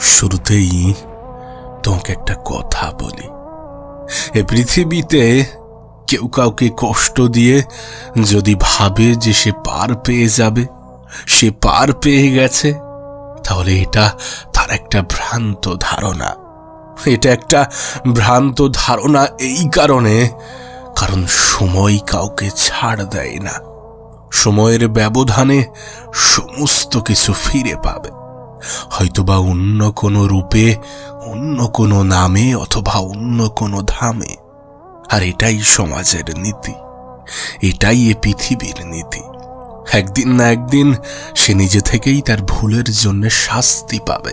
শুরুতেই তোমাকে একটা কথা বলি। এ পৃথিবীতে কেউ কাউকে কষ্ট দিয়ে যদি ভাবে যে সে পার পেয়ে যাবে, সে পার পেয়ে গেছে, তাহলে এটা তার একটা ভ্রান্ত ধারণা। এটা একটা ভ্রান্ত ধারণা এই কারণে কারণ সময় কাউকে ছাড় দেয় না। সময়ের ব্যবধানে সমস্ত কিছু ফিরে পাবে। হয়তোবা অন্য কোনো রূপে, অন্য কোনো নামে অথবা অন্য কোনো ধামে। আর এটাই সমাজের নীতি। এটাই এ পৃথিবীর নীতি। একদিন না একদিন সে নিজে থেকেই তার ভুলের জন্য শাস্তি পাবে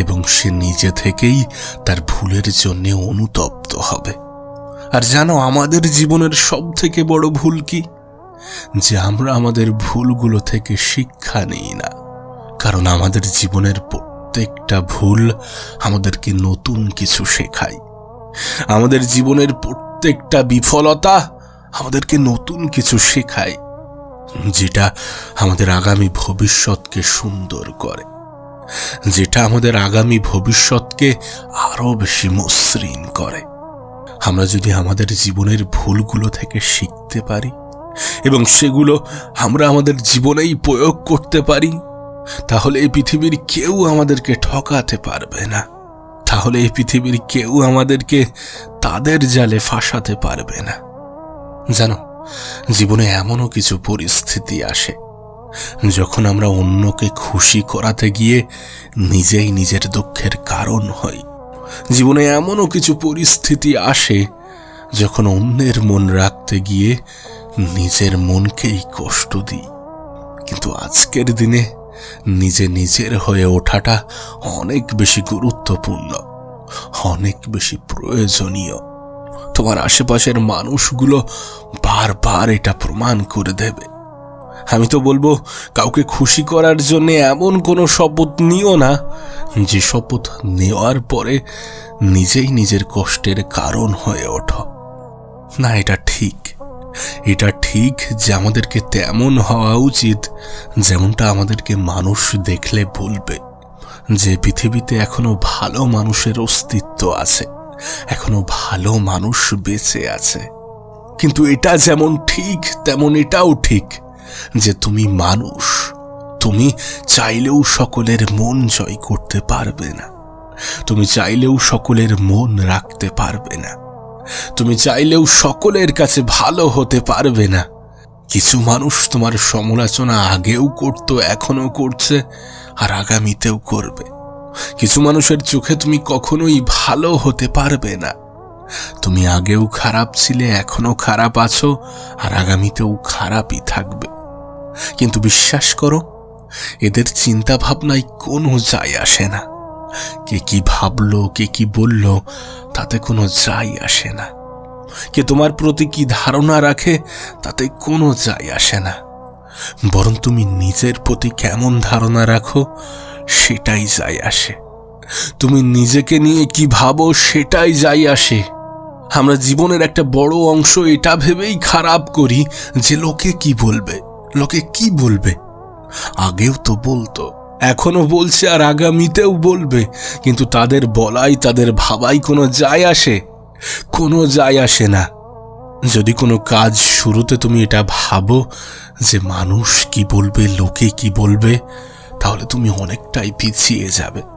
এবং সে নিজে থেকেই তার ভুলের জন্য অনুতপ্ত হবে। আর জানো আমাদের জীবনের সব থেকে বড় ভুল কি? যে আমরা আমাদের ভুলগুলো থেকে শিক্ষা নিই না। কারণ আমাদের জীবনের প্রত্যেকটা ভুল আমাদেরকে নতুন কিছু শেখায়। আমাদের জীবনের প্রত্যেকটা বিফলতা আমাদেরকে নতুন কিছু শেখায়, যেটা আমাদের আগামী ভবিষ্যৎকে সুন্দর করে। যেটা আমাদের আগামী ভবিষ্যৎকে আরও বেশি মসৃণ করে। আমরা যদি আমাদের জীবনের ভুলগুলো থেকে শিখতে পারি এবং সেগুলো আমরা আমাদের জীবনেই প্রয়োগ করতে পারি, তাহলে এই পৃথিবীর কেউ আমাদেরকে ঠকাতে পারবে না। তাহলে এই পৃথিবীর কেউ আমাদেরকে তাদের জালে ফাঁসাতে পারবে না। জানো, জীবনে এমনও কিছু পরিস্থিতি আসে, যখন আমরা অন্যকে খুশি করাতে গিয়ে নিজেই নিজের দুঃখের কারণ হই। জীবনে এমনও কিছু পরিস্থিতি আসে যখন অন্যের মন রাখতে গিয়ে নিজের মনকেই কষ্ট দিই। কিন্তু আজকের দিনে নিজে নিজের হয়ে ওঠাটা অনেক বেশি গুরুত্বপূর্ণ, অনেক বেশি প্রয়োজনীয়। তোমার আশেপাশের মানুষগুলো বারবার এটা প্রমাণ করে দেবে। আমি তো বলব, কাউকে খুশি করার জন্য এমন কোনো শপথ নিও না, যে শপথ নেওয়ার পরে নিজেই নিজের কষ্টের কারণ হয়ে ওঠো। না, এটা ঠিক। এটা ঠিক যে আমাদেরকে তেমন হওয়া উচিত, যেমনটা আমাদেরকে মানুষ দেখলে বলবে, যে পৃথিবীতে এখনও ভালো মানুষের অস্তিত্ব আছে, এখনও ভালো মানুষ বেঁচে আছে। কিন্তু এটা যেমন ঠিক, তেমন এটাও ঠিক। যে তুমি মানুষ, তুমি চাইলেও সকলের মন জয় করতে পারবে না। তুমি চাইলেও সকলের মন রাখতে পারবে না। তুমি চাইলেও সকলের কাছে ভালো হতে পারবে না। কিছু মানুষ তোমার সমালোচনা আগেও করতো, এখনও করছে আর আগামীতেও করবে। কিছু মানুষের চোখে তুমি কখনোই ভালো হতে পারবে না। তুমি আগেও খারাপ ছিলে এখনও খারাপ আছো, আর আগামীতেও খারাপই থাকবে। কিন্তু বিশ্বাস করো, এদের চিন্তা ভাবনায় কোনো যায় আসে না। কে কি ভাবলো, কে কি বলল, তাতে কোনো যাই আসে না। কে তোমার প্রতি কি ধারণা রাখে, তাতে কোনো যায় আসে না। বরং তুমি নিজের প্রতি কেমন ধারণা রাখো, সেটাই যাই আসে। তুমি নিজেকে নিয়ে কি ভাবো, সেটাই যাই আসে। আমরা জীবনের একটা বড় অংশ এটা ভেবেই খারাপ করি যে লোকে কি বলবে, লোকে কি বলবে। আগেও তো বলতো এখনও বলছে আর আগামীতেও বলবে, কিন্তু তাদের বলাই, তাদের ভাবাই কোনো যায় আসে, কোনো যায় আসে না। যদি কোনো কাজ শুরুতে তুমি এটা ভাবো যে মানুষ কি বলবে, লোকে কি বলবে, তাহলে তুমি অনেকটাই পিছিয়ে যাবে।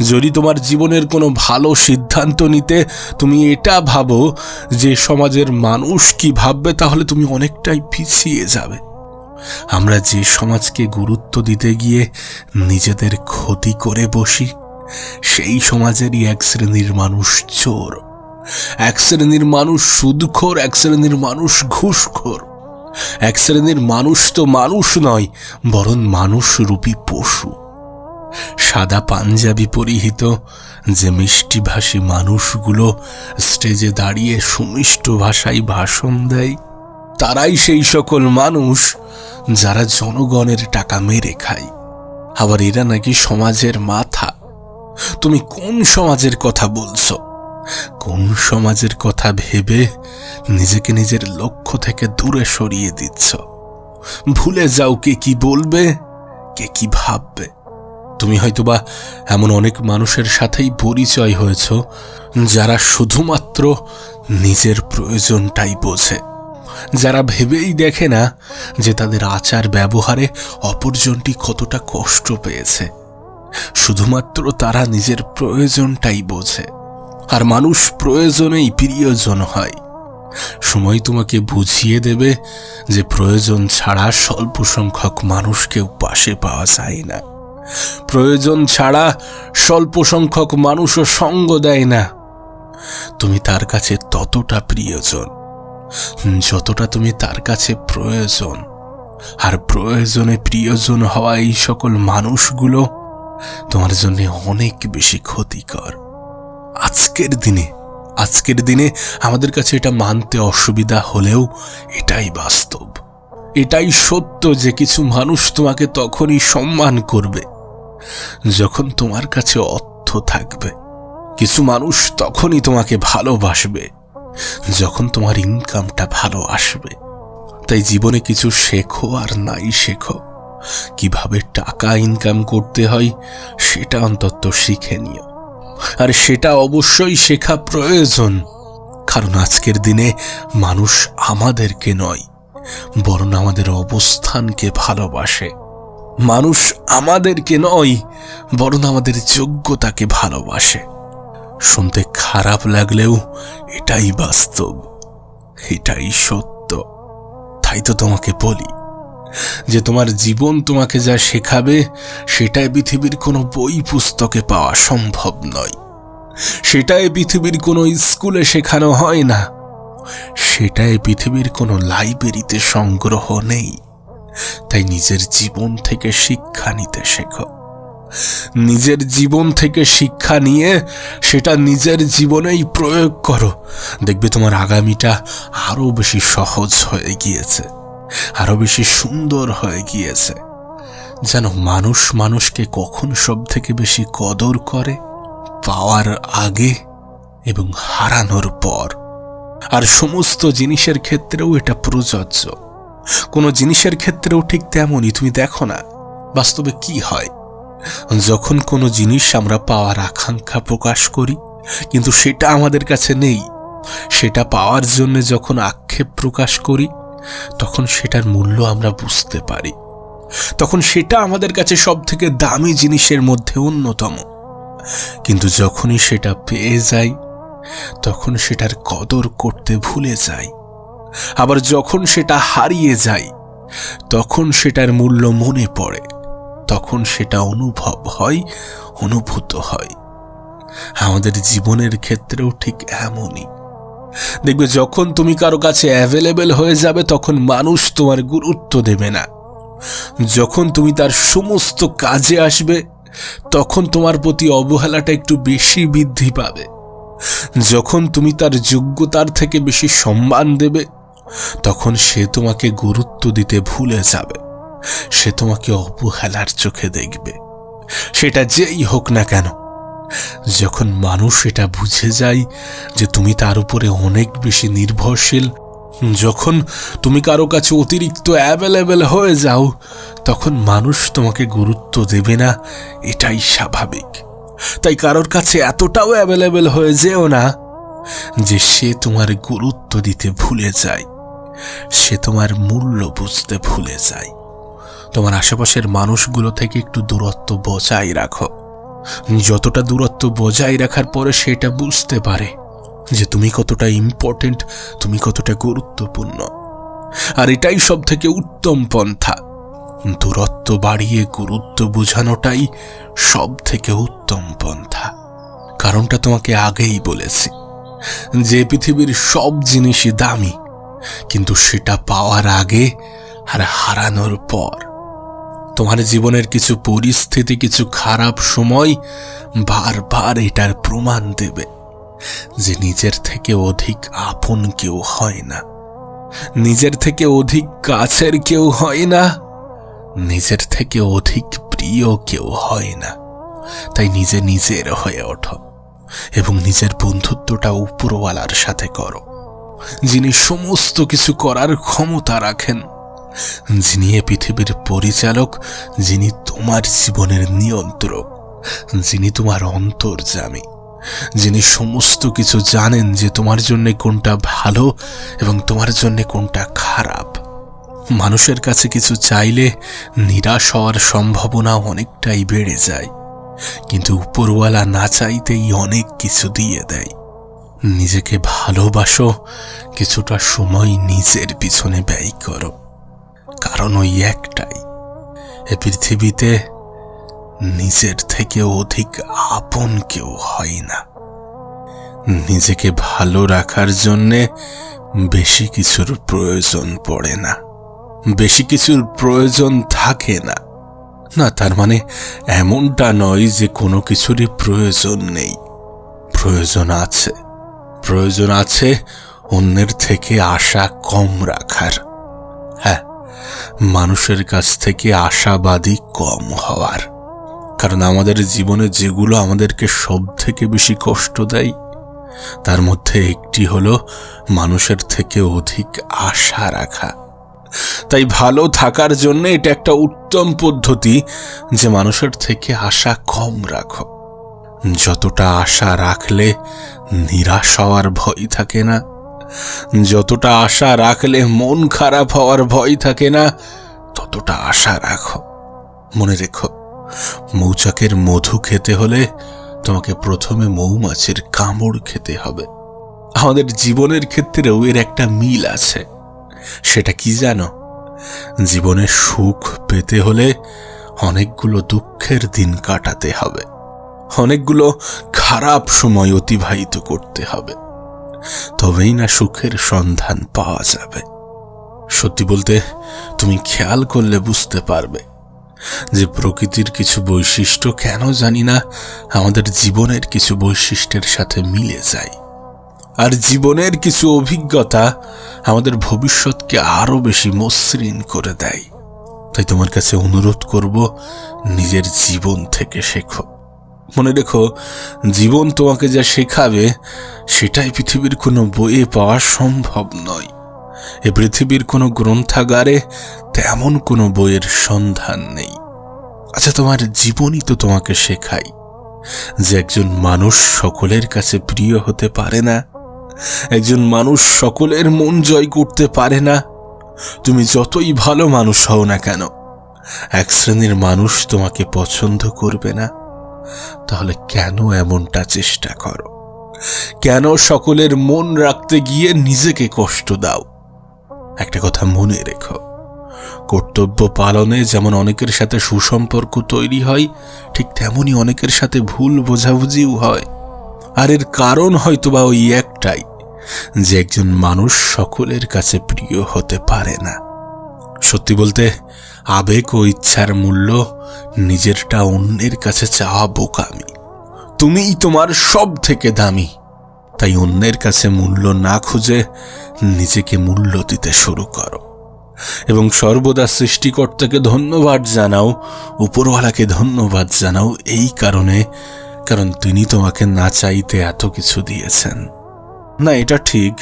যদি তোমার জীবনের কোনো ভালো সিদ্ধান্ত নিতে তুমি এটা ভাবো যে সমাজের মানুষ কি ভাববে, তাহলে তুমি অনেকটাই পিছিয়ে যাবে। আমরা যে সমাজকে গুরুত্ব দিতে গিয়ে নিজেদের ক্ষতি করে বসি, সেই সমাজেরই এক শ্রেণির মানুষ চোর। এক শ্রেণির মানুষ সুদখোর, এক শ্রেণির মানুষ ঘুষখোর। এক শ্রেণির মানুষ তো মানুষ নয়, বরং মানুষ রূপী পশু। সাদা পাঞ্জাবি পরিহিত, যে মিষ্টিভাষী মানুষগুলো স্টেজে দাঁড়িয়ে সুমিষ্ট ভাষায় ভাষণ দেয়, তারাই সেই সকল মানুষ যারা জনগণের টাকা মেরে খায়। আবার এরা নাকি সমাজের মাথা। তুমি কোন সমাজের কথা বলছো? কোন সমাজের কথা ভেবে নিজেকে নিজের লক্ষ্য থেকে দূরে সরিয়ে দিচ্ছ? ভুলে যাও কে কি বলবে, কে কি ভাববে। তুমি হয়তোবা এমন অনেক মানুষের সাথেই পরিচয় হয়েছ, যারা শুধুমাত্র নিজের প্রয়োজনটাই বোঝে। যারা ভেবেই দেখে না যে তাদের আচার ব্যবহারে অপরজনটি কতটা কষ্ট পেয়েছে। শুধুমাত্র তারা নিজের প্রয়োজনটাই বোঝে, আর মানুষ প্রয়োজনেই প্রিয়জন হয়। সময় তোমাকে বুঝিয়ে দেবে যে প্রয়োজন ছাড়া স্বল্প সংখ্যক মানুষকেও পাশে পাওয়া যায় না। প্রয়োজন ছাড়া স্বল্প সংখ্যক মানুষও সঙ্গ দেয় না। তুমি তার কাছে ততটা প্রিয়জন, যতটা তুমি তার কাছে প্রয়োজন। আর প্রয়োজনে প্রিয়জন হওয়া এই সকল মানুষগুলো তোমার জন্য অনেক বেশি ক্ষতিকর। আজকের দিনে আজকের দিনে আমাদের কাছে এটা মানতে অসুবিধা হলেও এটাই বাস্তব। এটাই সত্য যে কিছু মানুষ তোমাকে তখনই সম্মান করবে। যখন তোমার কাছে অর্থ থাকবে, কিছু মানুষ তখনই তোমাকে ভালোবাসবে, যখন তোমার ইনকামটা ভালো আসবে। তাই জীবনে কিছু শেখো আর নাই শেখো। কীভাবে টাকা ইনকাম করতে হয়, সেটা অন্তত শিখে নিও। আর সেটা অবশ্যই শেখা প্রয়োজন, কারণ আজকের দিনে মানুষ আমাদেরকে নয়, বরং আমাদের অবস্থানকে ভালোবাসে। মানুষ আমাদেরকে নয়, বরং আমাদের যোগ্যতাকে ভালোবাসে। শুনতে খারাপ লাগলেও এটাই বাস্তব, এটাই সত্য। তাই তো তোমাকে বলি, যে তোমার জীবন তোমাকে যা শেখাবে, সেটাই পৃথিবীর কোনো বই পুস্তকে পাওয়া সম্ভব নয়। সেটাই পৃথিবীর কোনো স্কুলে শেখানো হয় না। সেটাই পৃথিবীর কোনো লাইব্রেরিতে সংগ্রহ নেই। তাই নিজের জীবন থেকে শিক্ষা নিতে শেখো। নিজের জীবন থেকে শিক্ষা নিয়ে সেটা নিজের জীবনেই প্রয়োগ করো। দেখবে তোমার আগামীটা আরও বেশি সহজ হয়ে গিয়েছে, আরও বেশি সুন্দর হয়ে গিয়েছে। যেন মানুষ মানুষকে কখন সব থেকে বেশি কদর করে? পাওয়ার আগে এবং হারানোর পর। আর সমস্ত জিনিসের ক্ষেত্রেও এটা প্রযোজ্য। কোনো জিনিসের ক্ষেত্রেও ঠিক তেমনই তুমি দেখো না। বাস্তবে কি হয়? যখন কোনো জিনিস আমরা পাওয়ার আকাঙ্ক্ষা প্রকাশ করি, কিন্তু সেটা আমাদের কাছে নেই, সেটা পাওয়ার জন্য যখন আক্ষেপ প্রকাশ করি, তখন সেটার মূল্য আমরা বুঝতে পারি। তখন সেটা আমাদের কাছে সব থেকে দামি জিনিসের মধ্যে অন্যতম। কিন্তু যখনই সেটা পেয়ে যাই, তখন সেটার কদর করতে ভুলে যাই। আবার যখন সেটা হারিয়ে যায়, তখন সেটার মূল্য মনে পড়ে, তখন সেটা অনুভব হয়, অনুভূত হয়। আমাদের জীবনের ক্ষেত্রেও ঠিক এমনই। দেখবে যখন তুমি কারও কাছে অ্যাভেলেবেল হয়ে যাবে, তখন মানুষ তোমার গুরুত্ব দেবে না। যখন তুমি তার সমস্ত কাজে আসবে, তখন তোমার প্রতি অবহেলাটা একটু বেশি বৃদ্ধি পাবে। যখন তুমি তার যোগ্যতার থেকে বেশি সম্মান দেবে তখন সে তোমাকে গুরুত্ব দিতে ভুলে যাবে। সে তোমাকে অবহেলার চোখে দেখবে। সেটা যেই হোক না কেন, যখন মানুষ এটা বুঝে যায় যে তুমি তার উপরে অনেক বেশি নির্ভরশীল, যখন তুমি কারও কাছে অতিরিক্ত অ্যাভেলেবেল হয়ে যাও, তখন মানুষ তোমাকে গুরুত্ব দেবে না, এটাই স্বাভাবিক। তাই কারোর কাছে এতটাও অ্যাভেলেবেল হয়ে যেও না যে সে তোমার গুরুত্ব দিতে ভুলে যায়। সে তোমার মূল্য বুঝতে ভুলে যায়। তোমার আশেপাশের মানুষগুলো থেকে একটু দূরত্ব বজায় রাখো। যতটা দূরত্ব বজায় রাখার পরে সেটা বুঝতে পারে যে তুমি কতটা ইম্পর্টেন্ট তুমি কতটা গুরুত্বপূর্ণ। আর এটাই সব থেকে উত্তম পন্থা। দূরত্ব বাড়িয়ে গুরুত্ব বোঝানোটাই সব থেকে উত্তম পন্থা। কারণটা তোমাকে আগেই বলেছি। যে পৃথিবীর সব জিনিসই দামি কিন্তু সেটা পাওয়ার আগে আর হারানোর পর। তোমার জীবনের কিছু পরিস্থিতি, কিছু খারাপ সময় বারবার এটার প্রমাণ দেবে যে নিজের থেকে অধিক আপন কেউ হয় না। নিজের থেকে অধিক কাছের কেউ হয় না। নিজের থেকে অধিক প্রিয় কেউ হয় না। তাই নিজে নিজের হয়ে ওঠো এবং নিজের বন্ধুত্বটা উপরওয়ালার সাথে করো। যিনি সমস্ত কিছু করার ক্ষমতা রাখেন, যিনি এ পৃথিবীর পরিচালক, যিনি তোমার জীবনের নিয়ন্ত্রক, যিনি তোমার অন্তর্জামী যিনি সমস্ত কিছু জানেন যে তোমার জন্য কোনটা ভালো এবং তোমার জন্য কোনটা খারাপ। মানুষের কাছে কিছু চাইলে নিরাশ হওয়ার সম্ভাবনা অনেকটাই বেড়ে যায়, কিন্তু উপরওয়ালা না চাইতেই অনেক কিছু দিয়ে দেয়। নিজেকে ভালোবাসো, কিছুটা সময় নিজের পিছনে ব্যয় করো। কারণ ওই একটাই। এ পৃথিবীতে নিজের থেকে অধিক আপন কেউ হয় না। নিজেকে ভালো রাখার জন্যে বেশি কিছুর প্রয়োজন পড়ে না। বেশি কিছুর প্রয়োজন থাকে না। না, তার মানে এমনটা নয় যে কোনো কিছুরই প্রয়োজন নেই। প্রয়োজন আছে। প্রয়োজন আছে, অন্যের থেকে আশা কম রাখার। হ্যাঁ মানুষের কাছ থেকে আশাবাদী কম হওয়ার। কারণ আমাদের জীবনে যেগুলো আমাদেরকে সব থেকে বেশি কষ্ট দেয়, তার মধ্যে একটি হলো মানুষের থেকে অধিক আশা রাখা। তাই ভালো থাকার জন্য এটা একটা উত্তম পদ্ধতি যে মানুষের থেকে আশা কম রাখো। যতটা আশা রাখলে নিরাশ হওয়ার ভয় থাকে না, যতটা আশা রাখলে মন খারাপ হওয়ার ভয় থাকে না, ততটা আশা রাখো। মনে রেখো, মৌচাকের মধু খেতে হলে তোমাকে প্রথমে মৌমাছির কামড় খেতে হবে। আমাদের জীবনের ক্ষেত্রেও এর একটা মিল আছে। সেটা কি জানো? জীবনে সুখ পেতে হলে অনেকগুলো দুঃখের দিন কাটাতে হবে। অনেকগুলো খারাপ সময় অতিবাহিত করতে হবে। তবেই না সুখের সন্ধান পাওয়া যাবে। সত্যি বলতে, তুমি খেয়াল করলে বুঝতে পারবে যে প্রকৃতির কিছু বৈশিষ্ট্য কেন জানি না আমাদের জীবনের কিছু বৈশিষ্ট্যের সাথে মিলে যায়। আর জীবনের কিছু অভিজ্ঞতা আমাদের ভবিষ্যৎকে আরও বেশি মসৃণ করে দেয়। তাই তোমার কাছে অনুরোধ করব, নিজের জীবন থেকে শেখো। মনে রেখো, জীবন তোমাকে যা শেখাবে, সেটাই পৃথিবীর কোনো বইয়ে পাওয়া সম্ভব নয়। এ পৃথিবীর কোনো গ্রন্থাগারে তেমন কোনো বইয়ের সন্ধান নেই। আচ্ছা তোমার জীবনই তো তোমাকে শেখাই যে একজন মানুষ সকলের কাছে প্রিয় হতে পারে না, একজন মানুষ সকলের মন জয় করতে পারে না, তুমি যতই ভালো মানুষ হও না কেন, এক শ্রেণির মানুষ তোমাকে পছন্দ করবে না। তাহলে কেন এমনটা চেষ্টা করো? কেন সকলের মন রাখতে গিয়ে নিজেকে কষ্ট দাও? একটা কথা মনে রেখো। কর্তব্য পালনে যেমন অনেকের সাথে সুসম্পর্ক তৈরি হয়, ঠিক তেমনি অনেকের সাথে ভুল বোঝাবুঝিও হয়। আর এর কারণ হয়তো বা ওই একটাই, যে একজন মানুষ সকলের কাছে প্রিয় হতে পারে না। সত্যি বলতে আবেগ ও ইচ্ছার মূল্য নিজেরটা অন্যের কাছে চাওয়া বোকামি তুমিই তোমার সব থেকে দামি। তাই অন্যের কাছে মূল্য না খুঁজে নিজেকে মূল্য দিতে শুরু করো। এবং সর্বদা সৃষ্টিকর্তাকে ধন্যবাদ জানাও, উপরওয়ালাকে ধন্যবাদ জানাও এই কারণে, কারণ তিনি তোমাকে না চাইতে এত কিছু দিয়েছেন। না, এটা ঠিক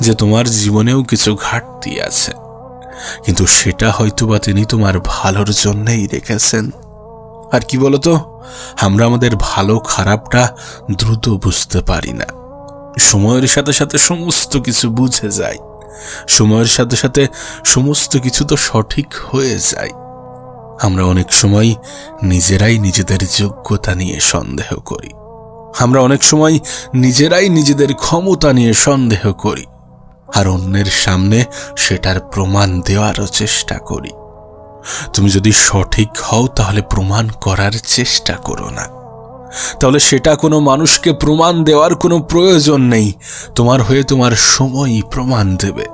যে তোমার জীবনেও কিছু ঘাটতি আছে। কিন্তু সেটা হয়তোবা তিনি তোমার ভালোর জন্যেই রেখেছেন। আর কি বলতো, আমরা আমাদের ভালো খারাপটা দ্রুত বুঝতে পারি না। সময়ের সাথে সাথে সমস্ত কিছু বুঝে যায়। সময়ের সাথে সাথে সমস্ত কিছু তো সঠিক হয়ে যায়। আমরা অনেক সময় নিজেরাই নিজেদের যোগ্যতা নিয়ে সন্দেহ করি। আমরা অনেক সময় নিজেরাই নিজেদের ক্ষমতা নিয়ে সন্দেহ করি। আর অন্যের সামনে সেটার প্রমাণ দেওয়ারও চেষ্টা করি। তুমি যদি সঠিক হও তাহলে প্রমাণ করার চেষ্টা করো না। তাহলে সেটা কোনো মানুষকে প্রমাণ দেওয়ার কোনো প্রয়োজন নেই। তোমার হয়ে তোমার সময়ই প্রমাণ দেবে।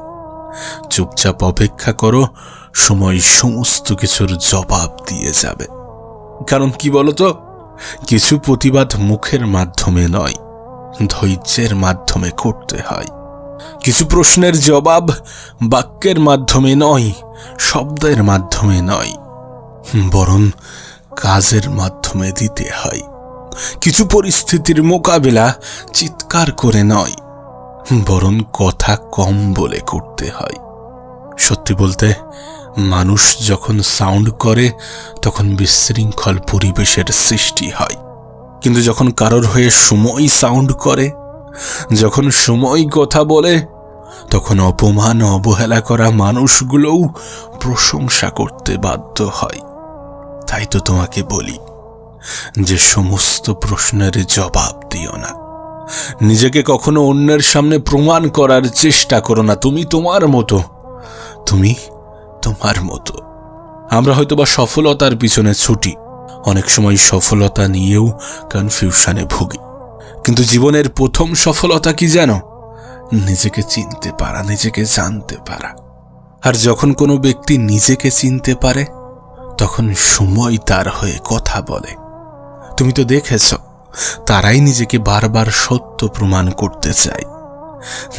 চুপচাপ অপেক্ষা করো, সময় সমস্ত কিছুর জবাব দিয়ে যাবে। কারণ কি বলতো? কিছু প্রতিবাদ মুখের মাধ্যমে নয়, ধৈর্যের মাধ্যমে করতে হয়। কিছু প্রশ্নের জবাব বাক্যের মাধ্যমে নয়, শব্দের মাধ্যমে নয়। বরং কাজের মাধ্যমে দিতে হয়। কিছু পরিস্থিতির মোকাবেলা চিৎকার করে নয়, বরং কথা কম বলে করতে হয়। সত্যি বলতে, মানুষ যখন সাউন্ড করে, তখন বিশৃঙ্খল পরিবেশের সৃষ্টি হয়। কিন্তু যখন কারোর হয়ে সময় সাউন্ড করে যখন সময় কথা বলে, তখন অপমান অবহেলা করা মানুষগুলোও প্রশংসা করতে বাধ্য হয়। তাই তো তোমাকে বলি, যে সমস্ত প্রশ্নের জবাব দিও না। নিজেকে কখনো অন্যের সামনে প্রমাণ করার চেষ্টা করো না। তুমি তোমার মতো, তুমি তোমার মতো। আমরা হয়তোবা সফলতার পিছনে ছুটি। অনেক সময় সফলতা নিয়েও কনফিউশনে ভুগি। কিন্তু জীবনের প্রথম সফলতা কি যেন? নিজেকে চিনতে পারা, নিজেকে জানতে পারা। আর যখন কোনো ব্যক্তি নিজেকে চিনতে পারে, তখন সময় তার হয়ে কথা বলে। তুমি তো দেখেছ, তারাই নিজেকে বারবার সত্য প্রমাণ করতে চায়।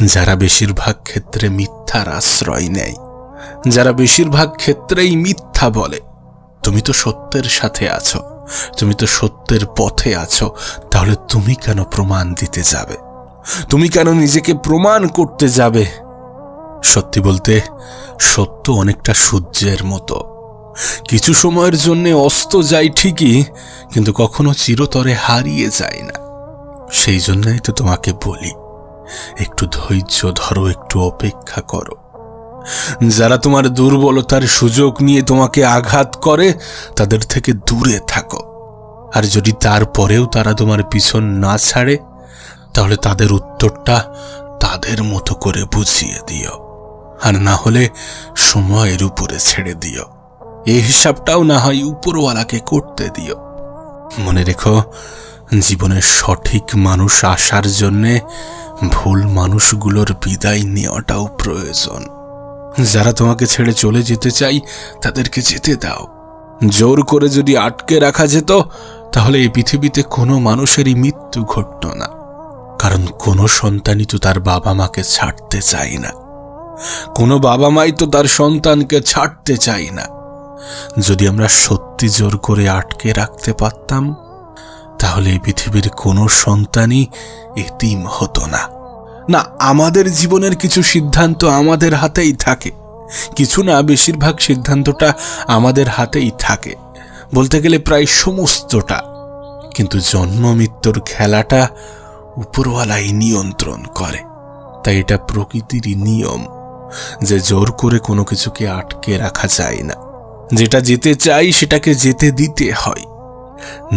যারা বেশিরভাগ ক্ষেত্রে মিথ্যার আশ্রয় নেয়, যারা বেশিরভাগ ক্ষেত্রেই মিথ্যা বলে। তুমি তো সত্যের সাথে আছো। তুমি তো সত্যের পথে আছো, তাহলে তুমি কেন প্রমাণ দিতে যাবে? তুমি কেন নিজেকে প্রমাণ করতে যাবে? সত্যি বলতে, সত্য অনেকটা সূর্যের মতো। কিছু সময়ের জন্য অস্ত যায় ঠিকই, কিন্তু কখনো চিরতরে হারিয়ে যায় না। সেই জন্যই তো তোমাকে বলি, একটু ধৈর্য ধরো, একটু অপেক্ষা করো। যারা তোমার দুর্বলতার সুযোগ নিয়ে তোমাকে আঘাত করে, তাদের থেকে দূরে থাকো। আর যদি তারপরেও তারা তোমার পিছন না ছাড়ে, তাহলে তাদের উত্তরটা তাদের মতো করে বুঝিয়ে দিও। আর না হলে সময়ের উপরে ছেড়ে দিও। এই হিসাবটাও না হয় উপরওয়ালাকে করতে দিও। মনে রেখো, জীবনের সঠিক মানুষ আসার জন্যে ভুল মানুষগুলোর বিদায় নেওয়াটাও প্রয়োজন। যারা তোমাকে ছেড়ে চলে যেতে চাই, তাদেরকে যেতে দাও। জোর করে যদি আটকে রাখা যেত, তাহলে এই পৃথিবীতে কোনো মানুষেরই মৃত্যু ঘটত না। কারণ কোনো সন্তানই তো তার বাবা মাকে ছাড়তে চায় না। কোনো বাবা মাই তো তার সন্তানকে ছাড়তে চায় না। যদি আমরা সত্যি জোর করে আটকে রাখতে পারতাম, তাহলে এই পৃথিবীর কোনো সন্তানই এতিম হতো না। না, আমাদের জীবনের কিছু সিদ্ধান্ত আমাদের হাতেই থাকে। কিছু না, বেশিরভাগ সিদ্ধান্তটা আমাদের হাতেই থাকে। বলতে গেলে প্রায় সমস্তটা। কিন্তু জন্ম মৃত্যুর খেলাটা উপরওয়ালাই নিয়ন্ত্রণ করে। তাই এটা প্রকৃতিরই নিয়ম যে জোর করে কোনো কিছুকে আটকে রাখা যায় না। যেটা যেতে চাই, সেটাকে যেতে দিতে হয়।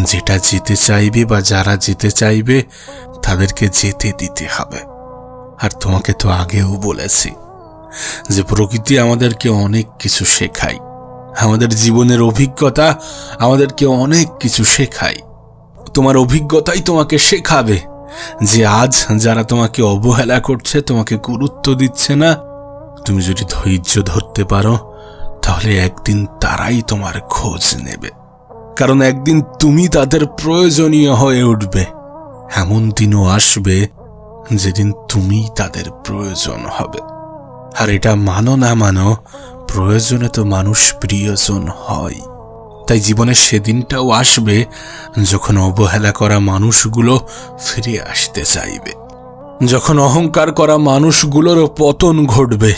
যেটা যেতে চাইবে বা যারা যেতে চাইবে, তাদেরকে যেতে দিতে হবে। আর তোমাকে তো আগেও বলেছি যে প্রকৃতি আমাদেরকে অনেক কিছু শেখায়। আমাদের জীবনের অভিজ্ঞতা আমাদেরকে অনেক কিছু শেখায়। তোমার অভিজ্ঞতাই তোমাকে শেখাবে যে আজ যারা তোমাকে অবহেলা করছে, তোমাকে গুরুত্ব দিচ্ছে না, তুমি যদি ধৈর্য ধরতে পারো, তাহলে একদিন তারাই তোমার খোঁজ নেবে। কারণ একদিন তুমি তাদের প্রয়োজনীয় হয়ে উঠবে। এমন দিনও আসবে যেদিন তুমি তাদের প্রয়োজন হবে। আর এটা মানো না মানো, প্রয়োজনে তো মানুষ প্রিয়জন হয়। তাই জীবনের সেদিনটাও আসবে যখন অবহেলা করা মানুষগুলো ফিরে আসতে চাইবে। যখন অহংকার করা মানুষগুলোরও পতন ঘটবে,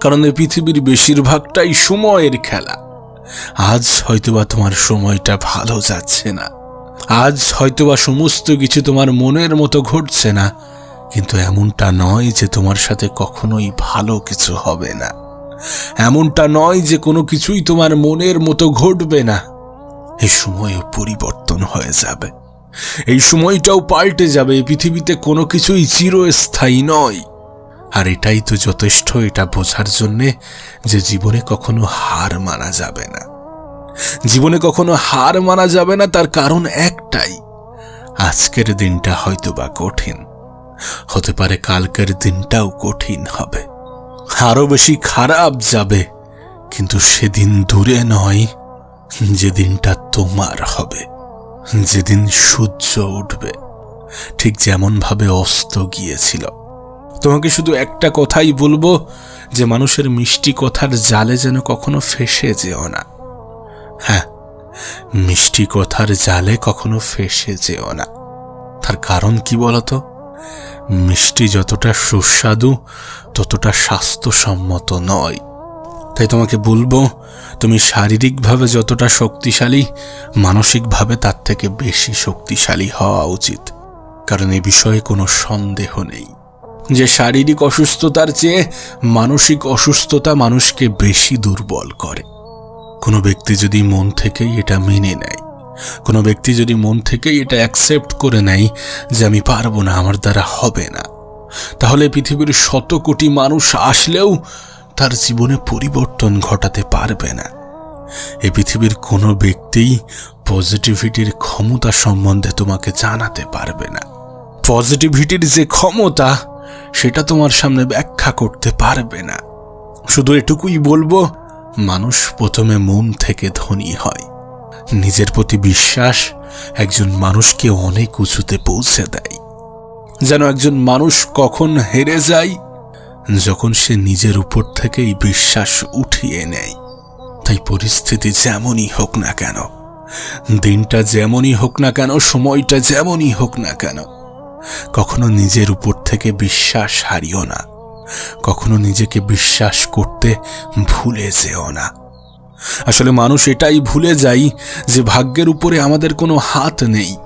কারণ এই পৃথিবীর বেশিরভাগটাই সময়ের খেলা। আজ হয়তোবা তোমার সময়টা ভালো যাচ্ছে না। আজ হয়তোবা সমস্ত কিছু তোমার মনের মতো ঘটছে না। কিন্তু এমনটা নয় যে তোমার সাথে কখনোই ভালো কিছু হবে না। এমনটা নয় যে কোনো কিছুই তোমার মনের মতো ঘটবে না। এই সময়ও পরিবর্তন হয়ে যাবে। এই সময়টাও পাল্টে যাবে। পৃথিবীতে কোনো কিছুই চিরস্থায়ী নয়। আর এটাই তো যথেষ্ট। এটা বোঝার জন্যে যে জীবনে কখনো হার মানা যাবে না। জীবনে কখনো হার মানা যাবে না, তার কারণ একটাই। আজকের দিনটা হয়তো বা কঠিন। হতে পারে কালকের দিনটাও কঠিন হবে। আরও বেশি খারাপ যাবে, কিন্তু সেদিন দূরে নয়, যেদিনটা তোমার হবে। যেদিন সূর্য উঠবে, ঠিক যেমন ভাবে অস্ত গিয়েছিল। তোমাকে শুধু একটা কথাই বলব, যে মানুষের মিষ্টি কথার জালে যেন কখনো ফেসে যেও না। হ্যাঁ মিষ্টি কথার জালে কখনো ফেসে যেও না। তার কারণ কি বলতো? মিষ্টি যতটা সুস্বাদু, ততটা স্বাস্থ্যসম্মত নয়। তাই তোমাকে বলব, তুমি শারীরিকভাবে যতটা শক্তিশালী, মানসিকভাবে তার থেকে বেশি শক্তিশালী হওয়া উচিত। কারণ এ বিষয়ে কোনো সন্দেহ নেই। যে শারীরিক অসুস্থতার চেয়ে মানসিক অসুস্থতা মানুষকে বেশি দুর্বল করে। কোনো ব্যক্তি যদি মন থেকেই এটা মেনে নেয় কোনো ব্যক্তি যদি মন থেকেই এটা অ্যাকসেপ্ট করে নেয় যে আমি পারব না, আমার দ্বারা হবে না। তাহলে পৃথিবীর শত কোটি মানুষ আসলেও তার জীবনে পরিবর্তন ঘটাতে পারবে না। এই পৃথিবীর কোনো ব্যক্তিই পজিটিভিটির ক্ষমতা সম্বন্ধে তোমাকে জানাতে পারবে না। পজিটিভিটির যে ক্ষমতা, সেটা তোমার সামনে ব্যাখ্যা করতে পারবে না। শুধু এটুকুই বলব, মানুষ প্রথমে মন থেকে ধনী হয়। নিজের প্রতি বিশ্বাস একজন মানুষকে অনেক উঁচুতে পৌঁছে দেয়। যেন একজন মানুষ কখন হেরে যায়, যখন সে নিজের উপর থেকেই বিশ্বাস উঠিয়ে নেয়। তাই পরিস্থিতি যেমনই হোক না কেন, দিনটা যেমনই হোক না কেন, সময়টা যেমনই হোক না কেন, কখনো নিজের উপর থেকে বিশ্বাস হারিও না, কখনো নিজেকে বিশ্বাস করতে ভুলে যেও না। আসলে মানুষ এটাই ভুলে যাই যে ভাগ্যের উপরে আমাদের কোনো হাত নেই।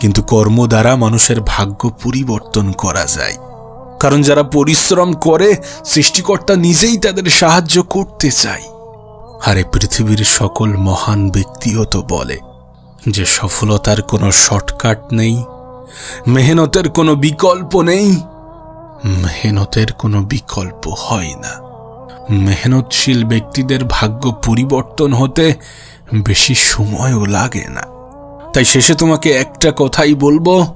কিন্তু কর্ম দ্বারা মানুষের ভাগ্য পরিবর্তন করা যায়। কারণ যারা পরিশ্রম করে, সৃষ্টিকর্তা নিজেই তাদের সাহায্য করতে চায়। আরে পৃথিবীর সকল মহান ব্যক্তিও তো বলে যে সফলতার কোনো শর্টকাট নেই, মেহনতের কোনো বিকল্প নেই, মেহনতের কোনো বিকল্প হয় না। মেহনতশীল ব্যক্তিদের ভাগ্য পরিবর্তন হতে বেশি সময়ও লাগে না। তাই শেষে তোমাকে একটা কথাই বলব,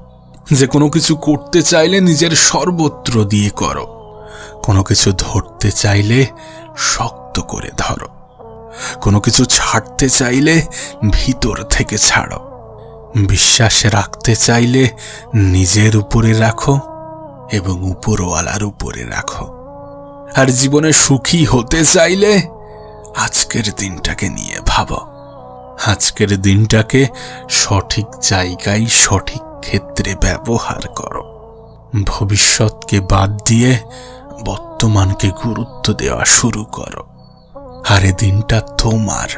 যে কোনো কিছু করতে চাইলে নিজের সর্বত্র দিয়ে করো। কোনো কিছু ধরতে চাইলে শক্ত করে ধরো। কোনো কিছু ছাড়তে চাইলে ভিতর থেকে ছাড়ো। বিশ্বাস রাখতে চাইলে নিজের উপরে রাখো এবং উপরওয়ালার উপরে রাখো। আর জীবনে সুখী হতে চাইলে আজকের দিনটাকে নিয়ে ভাবো। আজকের দিনটাকে সঠিক জায়গায়, সঠিক ক্ষেত্রে ব্যবহার করো। ভবিষ্যৎকে বাদ দিয়ে বর্তমানকে গুরুত্ব দেওয়া শুরু করো। আর এ দিনটা তোমার,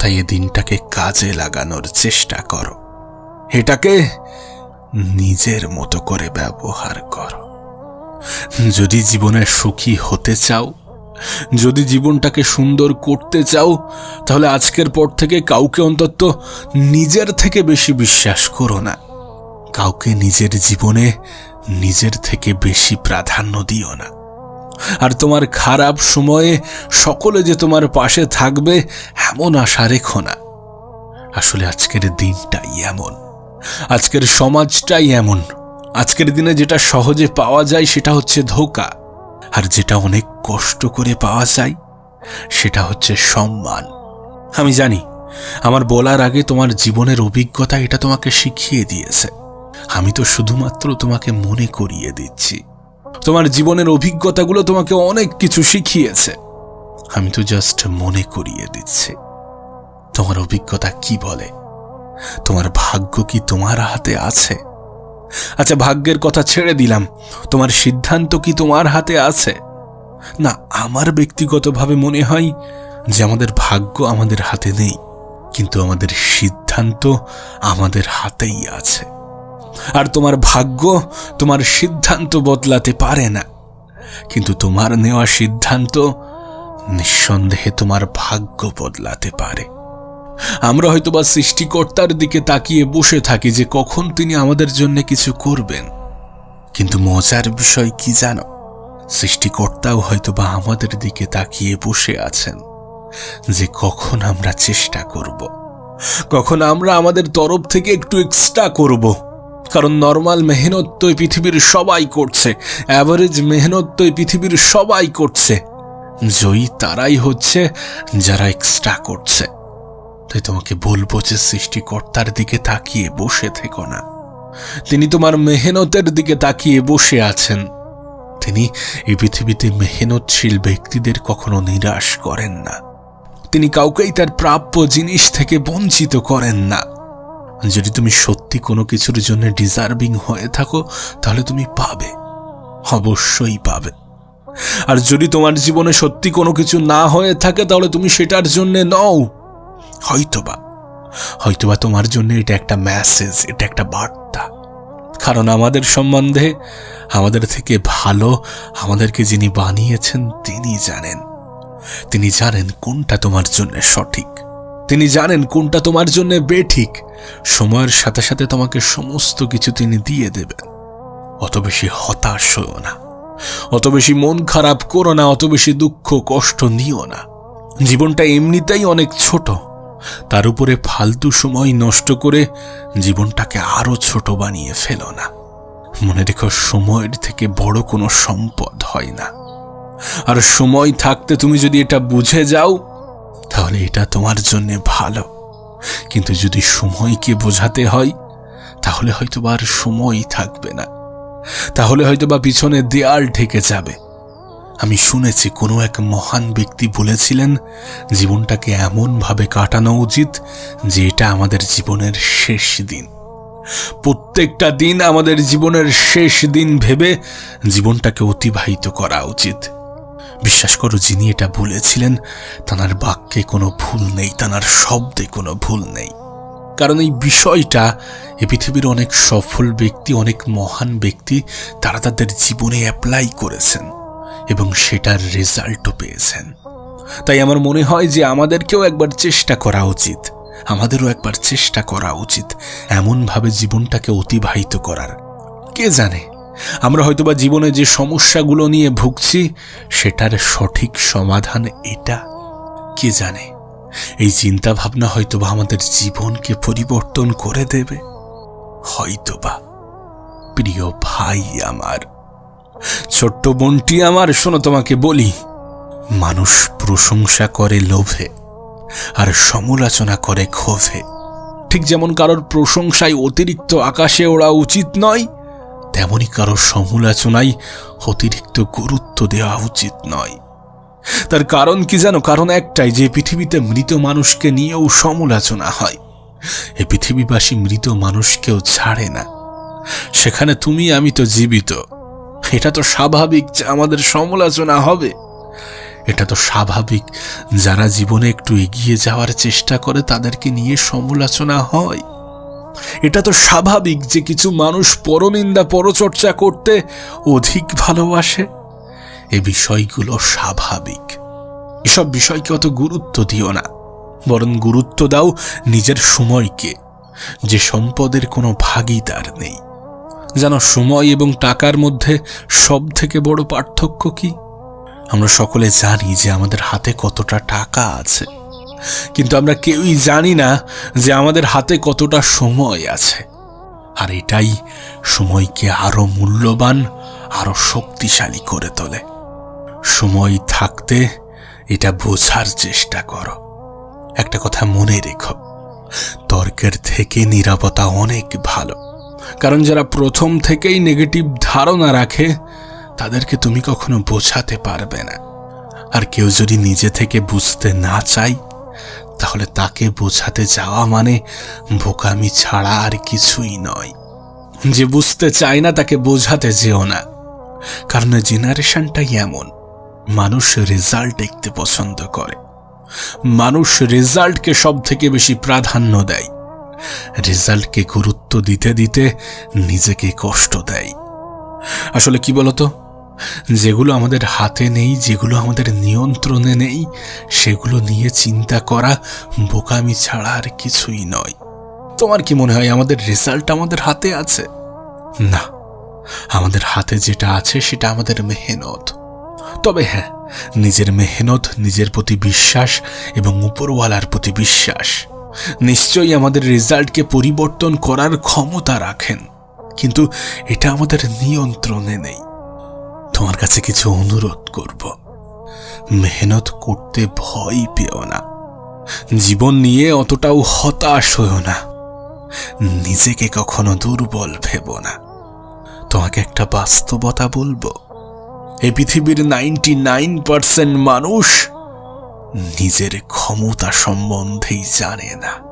তাই এ দিনটাকে কাজে লাগানোর চেষ্টা করো। এটাকে নিজের মতো করে ব্যবহার করো। যদি জীবনে সুখী হতে চাও, যদি জীবনটাকে সুন্দর করতে চাও, তাহলে আজকের পর থেকে কাউকে অন্তত নিজের থেকে বেশি বিশ্বাস করো না। কাউকে নিজের জীবনে নিজের থেকে বেশি প্রাধান্য দিও না। আর তোমার খারাপ সময়ে সকলে যে তোমার পাশে থাকবে, এমন আশা রেখো না। আসলে আজকের দিনটাই এমন। আজকের সমাজটাই এমন। আজকের দিনে যেটা সহজে পাওয়া যায় সেটা হচ্ছে ধোকা। আর যেটা অনেক কষ্ট করে পাওয়া যায়, সেটা হচ্ছে সম্মান। আমি জানি, আমার বলার আগে তোমার জীবনের অভিজ্ঞতা এটা তোমাকে শিখিয়ে দিয়েছে। আমি তো শুধুমাত্র তোমাকে মনে করিয়ে দিচ্ছি। তোমার জীবনের অভিজ্ঞতাগুলো তোমাকে অনেক কিছু শিখিয়েছে। আমি তো জাস্ট মনে করিয়ে দিচ্ছি। তোমার অভিজ্ঞতা কি বলে? তোমার ভাগ্য কি তোমার হাতে আছে? আচ্ছা ভাগ্যের কথা ছেড়ে দিলাম। তোমার সিদ্ধান্ত কি তোমার হাতে আছে? না, আমার ব্যক্তিগতভাবে মনে হয় যে আমাদের ভাগ্য আমাদের হাতে নেই, কিন্তু আমাদের সিদ্ধান্ত আমাদের হাতেই আছে। আর তোমার ভাগ্য তোমার সিদ্ধান্ত বদলাতে পারে না, কিন্তু তোমার নেওয়া সিদ্ধান্ত নিঃসন্দেহে তোমার ভাগ্য বদলাতে পারে। আমরা হয়তোবা সৃষ্টিকর্তার দিকে তাকিয়ে বসে থাকি যে কখন তিনি আমাদের জন্য কিছু করবেন। কিন্তু মজার বিষয় কি জানো? সৃষ্টিকর্তাও হয়তোবা আমাদের দিকে তাকিয়ে বসে আছেন যে কখন আমরা চেষ্টা করব। কখন আমরা আমাদের তরফ থেকে একটু এক্সট্রা করব। কারণ নর্মাল মেহনত তো পৃথিবীর সবাই করছে অ্যাভারেজ মেহনত তো পৃথিবীর সবাই করছে। জয়ী তারাই হচ্ছে যারা এক্সট্রা করছে। তাই তোমাকে বলব যে সৃষ্টিকর্তার দিকে তাকিয়ে বসে থেকো না। তিনি তোমার মেহনতের দিকে তাকিয়ে বসে আছেন। তিনি এই পৃথিবীতে মেহনতশীল ব্যক্তিদের কখনো নিরাশ করেন না। তিনি কাউকেই তার প্রাপ্য জিনিস থেকে বঞ্চিত করেন না। যদি তুমি সত্যি কোনো কিছুর জন্য ডিজার্ভিং হয়ে থাকো, তাহলে তুমি পাবে। অবশ্যই পাবে। আর যদি তোমার জীবনে সত্যি কোনো কিছু না হয়ে থাকে, তাহলে তুমি সেটার জন্য নও। হয়তোবা। হয়তোবা তোমার জন্য এটা একটা মেসেজ এটা একটা বার্তা। কারণ আমাদের সম্বন্ধে, আমাদের থেকে ভালো আমাদেরকে যিনি বানিয়েছেন, তিনি জানেন। তিনি জানেন কোনটা তোমার জন্য সঠিক। তিনি জানেন কোনটা তোমার জন্য বেঠিক। সময়ের সাথে সাথে তোমাকে সমস্ত কিছু তিনি দিয়ে দেবেন। অত বেশি হতাশ হও না। অত বেশি মন খারাপ করো না, অত বেশি দুঃখ কষ্ট নিও না। জীবনটা এমনিতেই অনেক ছোট। তার উপরে ফালতু সময় নষ্ট করে জীবনটাকে আরও ছোট বানিয়ে ফেলো না। মনে রেখো, সময়ের থেকে বড় কোনো সম্পদ হয় না। আর সময় থাকতে তুমি যদি এটা বুঝে যাও, তাহলে এটা তোমার জন্য ভালো। কিন্তু যদি সময়কে বোঝাতে হয়, তাহলে হয়তো বা আর সময় থাকবে না। তাহলে হয়তো বা পিছনে দেয়াল ঢেকে যাবে। আমি শুনেছি কোনো এক মহান ব্যক্তি বলেছিলেন, জীবনটাকে এমনভাবে কাটানো উচিত যে এটা আমাদের জীবনের শেষ দিন। প্রত্যেকটা দিন আমাদের জীবনের শেষ দিন ভেবে জীবনটাকে অতিবাহিত করা উচিত। বিশ্বাস করো, যিনি এটা বলেছিলেন, তানার বাক্যে কোনো ভুল নেই, তানার শব্দে কোনো ভুল নেই। কারণ এই বিষয়টা, এ পৃথিবীর অনেক সফল ব্যক্তি, অনেক মহান ব্যক্তি, তারা তাদের জীবনে অ্যাপ্লাই করেছেন। এবং সেটার রেজাল্টও পেয়েছেন। তাই আমার মনে হয় যে আমাদেরকেও একবার চেষ্টা করা উচিত। আমাদেরও একবার চেষ্টা করা উচিত এমনভাবে জীবনটাকে অতিবাহিত করার। কে জানে? আমরা হয়তোবা জীবনে যে সমস্যাগুলো নিয়ে ভুগছি, সেটার সঠিক সমাধান এটা। কে জানে? এই চিন্তা ভাবনা হয়তোবা আমাদের জীবনকে পরিবর্তন করে দেবে। হয়তোবা। প্রিয় ভাই আমার। ছোট্ট বোনটি আমার, শোনো তোমাকে বলি, মানুষ প্রশংসা করে লোভে, আর সমালোচনা করে ক্ষোভে। ঠিক যেমন কারোর প্রশংসায় অতিরিক্ত আকাশে ওড়া উচিত নয়, তেমনি কারও সমালোচনায় অতিরিক্ত গুরুত্ব দেওয়া উচিত নয়। তার কারণ কি জানো? কারণ একটাই, যে পৃথিবীতে মৃত মানুষকে নিয়েও সমালোচনা হয়, এ পৃথিবীবাসী মৃত মানুষকেও ছাড়ে না। সেখানে তুমি, আমি তো জীবিত। এটা তো স্বাভাবিক যে আমাদের সমালোচনা হবে। এটা তো স্বাভাবিক যারা জীবনে একটু এগিয়ে যাওয়ার চেষ্টা করে তাদেরকে নিয়ে সমালোচনা হয়। এটা তো স্বাভাবিক যে কিছু মানুষ পরনিন্দা, পরচর্চা করতে অধিক ভালোবাসে। এ বিষয়গুলো স্বাভাবিক। এসব বিষয়কে অত গুরুত্ব দিও না। বরং গুরুত্ব দাও নিজের সময়কে। যে সম্পদের কোনো ভাগিদার নেই। যেন সময় এবং টাকার মধ্যে সব থেকে বড় পার্থক্য কি? আমরা সকলে জানি যে আমাদের হাতে কতটা টাকা আছে। কিন্তু আমরা কেউই জানি না যে আমাদের হাতে কতটা সময় আছে। আর এটাই সময়কে আরও মূল্যবান, আরও শক্তিশালী করে তোলে। সময় থাকতে এটা বোঝার চেষ্টা করো। একটা কথা মনে রেখো, তর্কের থেকে নিরাপত্তা অনেক ভালো। কারণ যারা প্রথম থেকেই নেগেটিভ ধারণা রাখে, তাদেরকে তুমি কখনো বোঝাতে পারবে না। আর কেউ যদি নিজে থেকে বুঝতে না চায়, তাহলে তাকে বোঝাতে যাওয়া মানে বোকামি ছাড়া আর কিছুই নয়। যে বুঝতে চায় না, তাকে বোঝাতে যেও না। কারণ জেনারেশনটাই এমন। মানুষ রেজাল্ট দেখতে পছন্দ করে। মানুষ রেজাল্টকে সব থেকে বেশি প্রাধান্য দেয়। রেজাল্টকে গুরুত্ব দিতে দিতে নিজেকে কষ্ট দেয়। আসলে কি বলতো? যেগুলো আমাদের হাতে নেই, যেগুলো আমাদের নিয়ন্ত্রণে নেই, সেগুলো নিয়ে চিন্তা করা বোকামি ছাড়া আর কিছুই নয়। তোমার কি মনে হয় আমাদের রেজাল্ট আমাদের হাতে আছে? না, আমাদের হাতে যেটা আছে সেটা আমাদের মেহনত। তবে হ্যাঁ নিজের মেহনত, নিজের প্রতি বিশ্বাস এবং উপরওয়ালার প্রতি বিশ্বাস। নিশ্চয়ই আমাদের রেজাল্টকে পরিবর্তন করার ক্ষমতা রাখেন। কিন্তু এটা আমাদের নিয়ন্ত্রণে নেই। তোমার কাছে কিছু অনুরোধ করব। মেহনত করতে ভয় পেও না। জীবন নিয়ে অতটাও হতাশ হও না। নিজেকে কখনো দুর্বল ভেব না। তোমাকে একটা বাস্তবতা বলব। এই পৃথিবীর নাইনটি নাইন পার্সেন্ট মানুষ নিজের ক্ষমতা সম্বন্ধেই জানে না।